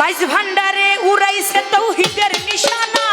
মাইজ ভান্ডারে উড়াইছে তৌহিদের নিশানা।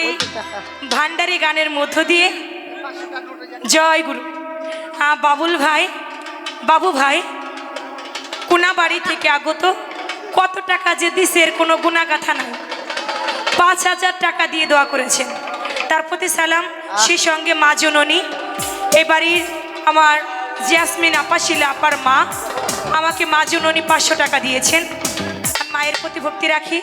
এই ভান্ডারি গানের মধ্য দিয়ে। জয় গুরু। হ্যাঁ বাবুল ভাই বাবু ভাই কোনাবাড়ি থেকে আগত কত টাকা যে দিছে এর কোনো গুণাগাথা নাই। পাঁচ হাজার টাকা দিয়ে দোয়া করেছেন। তার প্রতি সালাম সেই সঙ্গে মা জননী এ বাড়ির আমার জিয়াসমিন আপা শিলা আপার মা আমাকে মা জননী পাঁচশো টাকা দিয়েছেন। মায়ের প্রতি ভক্তি রাখি।